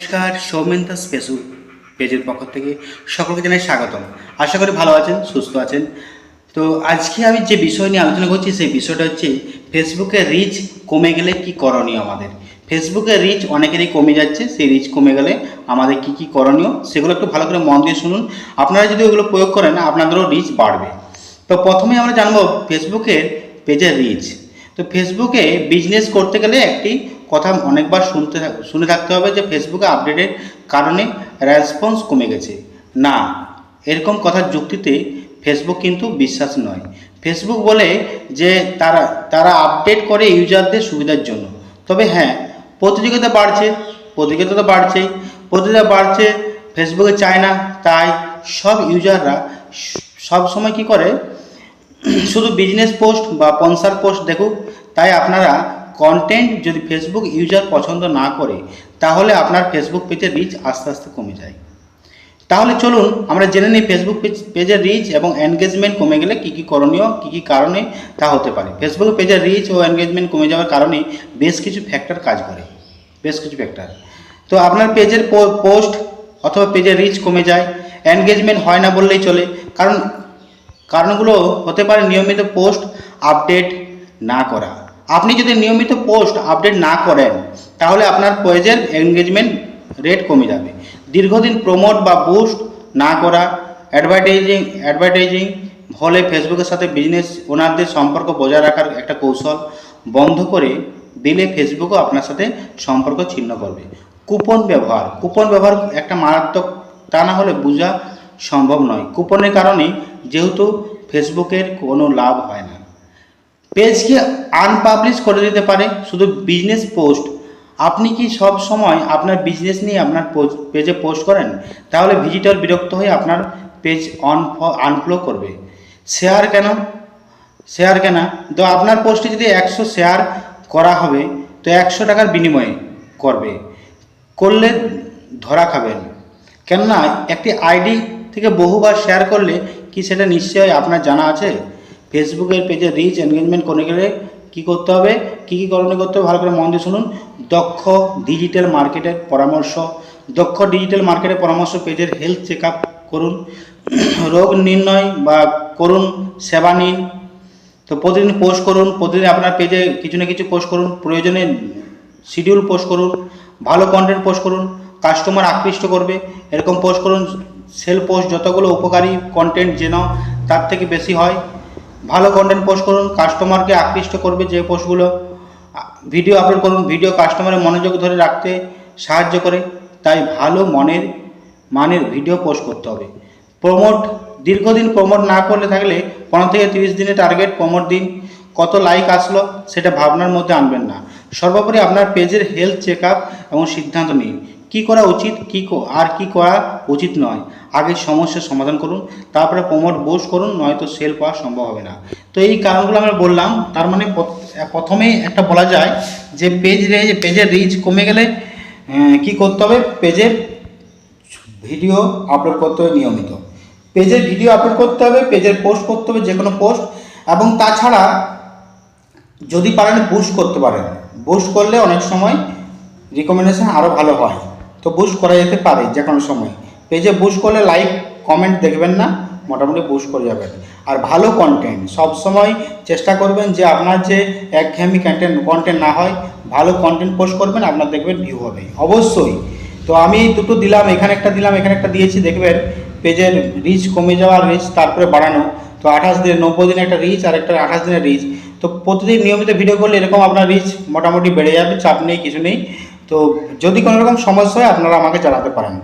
নমস্কার, সৌমেন দাস স্পেশাল পেজের পক্ষ থেকে সকলকে জানাই স্বাগতম। আশা করি ভালো আছেন, সুস্থ আছেন। তো আজকে আমি যে বিষয় নিয়ে আলোচনা করছি, সেই বিষয়টা হচ্ছে ফেসবুকে রিচ কমে গেলে কি করণীয় আমাদের? ফেসবুকে রিচ অনেকেরই কমে যাচ্ছে, সেই রিচ কমে গেলে আমাদের কি কি করণীয়, সেগুলো একটু ভালো করে মন দিয়ে শুনুন। আপনারা যদি ওগুলো প্রয়োগ করেন, আপনাদেরও রিচ বাড়বে। তো প্রথমে আমরা জানব ফেসবুকের পেজের রিচ তো ফেসবুকে বিজনেস করতে গেলে একটি কথা অনেকবার শুনতে শুনে থাকতে হবে যে ফেসবুকে আপডেটের কারণে রেসপন্স কমে গেছে। না, এরকম কথার যুক্তিতে ফেসবুক কিন্তু বিশ্বাস নয়। ফেসবুক বলে যে তারা তারা আপডেট করে ইউজারদের সুবিধার জন্য। তবে হ্যাঁ প্রতিযোগিতা বাড়ছে, প্রতিযোগিতা তো বাড়ছেই। প্রতিযোগিতা বাড়ছে ফেসবুকে চায় না, তাই সব ইউজাররা সব সময় কি করে? শুধু বিজনেস পোস্ট বা স্পন্সার পোস্ট দেখুক, তাই আপনারা কন্টেন্ট যদি ফেসবুক ইউজার পছন্দ না করে, তাহলে আপনার ফেসবুক পেজের রিচ আস্তে আস্তে কমে যায়। তাহলে চলুন আমরা জেনে নিই ফেসবুক পেজ পেজের রিচ এবং এনগেজমেন্ট কমে গেলে কী কী করণীয়, কী কী কারণে তা হতে পারে। ফেসবুক পেজের রিচ ও এনগেজমেন্ট কমে যাওয়ার কারণে বেশ কিছু ফ্যাক্টর কাজ করে। বেশ কিছু ফ্যাক্টর তো আপনার পেজের পোস্ট অথবা পেজের রিচ কমে যায় এনগেজমেন্ট হয় না বললেই চলে। কারণ, কারণগুলো হতে পারে নিয়মিত পোস্ট আপডেট না করা। আপনি যদি নিয়মিত পোস্ট আপডেট না করেন, তাহলে আপনার পেজের এনগেজমেন্ট রেট কমে যাবে। দীর্ঘদিন প্রমোট বা বুস্ট না করা অ্যাডভার্টাইজিং অ্যাডভার্টাইজিং হলে ফেসবুকের সাথে বিজনেস ওনারদের সম্পর্ক বজায় রাখার একটা কৌশল বন্ধ করে দিলে ফেসবুকও আপনার সাথে সম্পর্ক ছিন্ন করবে। কুপন ব্যবহার কুপন ব্যবহার একটা মারাত্মক তা না হলে বোঝা সম্ভব নয়। কুপনের কারণে যেহেতু ফেসবুকের কোনো লাভ হয় না। পেজকে আনপাবলিশ করে দিতে পারে, শুধু বিজনেস পোস্ট আপনি কি সব সময় আপনার বিজনেস নিয়ে আপনার পেজে পোস্ট করেন? তাহলে ভিজিটর বিরক্ত হয়ে আপনার পেজ অন আনফ্লো করবে। শেয়ার কেন? শেয়ার কেন? তো আপনার পোস্টে যদি একশো শেয়ার করা হবে, তো একশো টাকার বিনিময়ে করবে। করলে ধরা খাবেন। কেননা, একটি আইডি থেকে বহুবার শেয়ার করলে কি সেটা নিশ্চয়ই আপনার জানা আছে? ফেসবুকের পেজে রিচ এনগেজমেন্ট করে গেলে কী করতে হবে? কী কী করণীয় করতে হবে? ভালো করে মন দিয়ে শুনুন। দক্ষ ডিজিটাল মার্কেটের পরামর্শ। দক্ষ ডিজিটাল মার্কেটের পরামর্শ পেজের হেলথ চেক করুন। রোগ নির্ণয় বা করুন, সেবা নিন। তো প্রতিদিন পোস্ট করুন। প্রতিদিন আপনার পেজে কিছু না কিছু পোস্ট করুন। প্রয়োজনে শিডিউল পোস্ট করুন। ভালো কন্টেন্ট পোস্ট করুন। কাস্টমার আকৃষ্ট করবে। এরকম পোস্ট করুন। সেল পোস্ট যতগুলো উপকারী কন্টেন্ট যেন তার থেকে বেশি হয়। ভালো কন্টেন্ট পোস্ট করুন কাস্টমারকে আকৃষ্ট করবে যে পোস্টগুলো ভিডিও আপলোড করুন ভিডিও কাস্টমারের মনোযোগ ধরে রাখতে সাহায্য করে। তাই ভালো মনের মানের ভিডিও পোস্ট করতে হবে। প্রমোট দীর্ঘদিন প্রমোট না করলে থাকলে পনেরো থেকে তিরিশ দিনের টার্গেট প্রমোট দিন। কত লাইক আসলো, সেটা ভাবনার মধ্যে আনবেন না। সর্বোপরি আপনার পেজের হেলথ চেক এবং সিদ্ধান্ত নিন। কী করা উচিত, কী আর কি করা উচিত নয়। আগে সমস্যার সমাধান করুন, তারপরে প্রমোট বুস্ট করুন, নয়তো সেল পাওয়া সম্ভব হবে না। তো এই কারণগুলো আমরা বললাম, তার মানে প- প্রথমেই একটা বলা যায় যে পেজ পেজের রিচ কমে গেলে কি করতে হবে? পেজের ভিডিও আপলোড করতে হবে নিয়মিত। পেজের ভিডিও আপলোড করতে হবে পেজের পোস্ট করতে হবে, যে কোনো পোস্ট এবং তাছাড়া যদি পারেন বুস্ট করতে পারেন। বুস্ট করলে অনেক সময় রিকমেন্ডেশন আরও ভালো হয়। তো বুস্ট করা যেতে পারে যে কোনো সময়। পেজে বুস্ট করলে লাইক কমেন্ট দেখবেন না, মোটামুটি বুস্ট করে যাবেন। আর ভালো কন্টেন্ট সব সময় চেষ্টা করবেন যে আপনার যে একঘেয়েমি কন্টেন্ট কন্টেন্ট না হয়, ভালো কন্টেন্ট পোস্ট করবেন, আপনার দেখবেন ভিউ হবে। অবশ্যই। তো আমি দুটো দিলাম, এখানে একটা দিলাম, এখানে একটা দিয়েছি, দেখবেন পেজের রিচ কমে যাওয়া রিচ তারপরে বাড়ানো। তো আঠাশ দিনে, নব্বই দিনে একটা রিচ আর একটা আঠাশ দিনের রিচ তো প্রতিদিন নিয়মিত ভিডিও করলে এরকম আপনার রিচ মোটামুটি বেড়ে যাবে, চাপ নেই, কিছু নেই। তো যদি কোনো রকম সমস্যা হয় আপনারা আমাকে জানাতে পারেন।